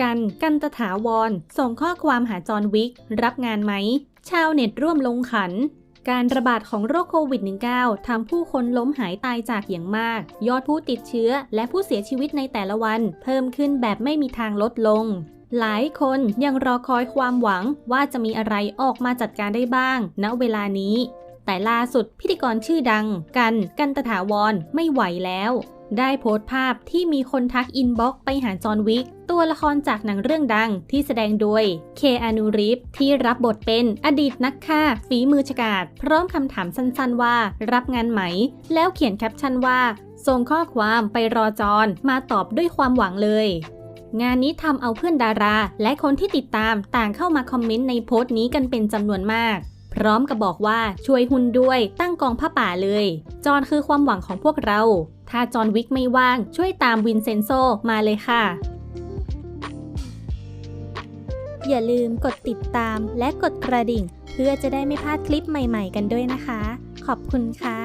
กัน กันตถาวร ส่งข้อความหาจอห์นวิก รับงานไหม ชาวเน็ตร่วมลงขัน การระบาดของโรคโควิด -19 ทำผู้คนล้มหายตายจากอย่างมาก ยอดผู้ติดเชื้อและผู้เสียชีวิตในแต่ละวัน เพิ่มขึ้นแบบไม่มีทางลดลงหลายคนยังรอคอยความหวังว่าจะมีอะไรออกมาจัดการได้บ้าง ณ เวลานี้ แต่ล่าสุดพิธีกรชื่อดัง กัน กันตถาวรไม่ไหวแล้ว ได้โพสต์ภาพที่มีคนทักอินบ็อกไปหาจอห์นวิก ตัวละครจากหนังเรื่องดังที่แสดงโดยเคอานูรีฟที่รับบทเป็นอดีตนักฆ่า ฝีมือฉกาจพร้อมคำถามสั้นๆ ว่า รับงานไหม แล้วเขียนแคปชั่นว่า ส่งข้อความไปรอจอนมาตอบด้วยความหวังเลยงานนี้ทำเอาเพื่อนดารา และคนที่ติดตามต่างเข้ามาคอมเมนต์ในโพสต์นี้กันเป็นจำนวนมาก พร้อมกับบอกว่าช่วยหุ่นด้วยตั้งกองผ้าป่าเลย จอนคือความหวังของพวกเรา ถ้าจอนวิกไม่ว่างช่วยตามวินเซนโซมาเลยค่ะ อย่าลืมกดติดตามและกดกระดิ่ง เพื่อจะได้ไม่พลาดคลิปใหม่ ๆ กันด้วยนะคะ ขอบคุณค่ะ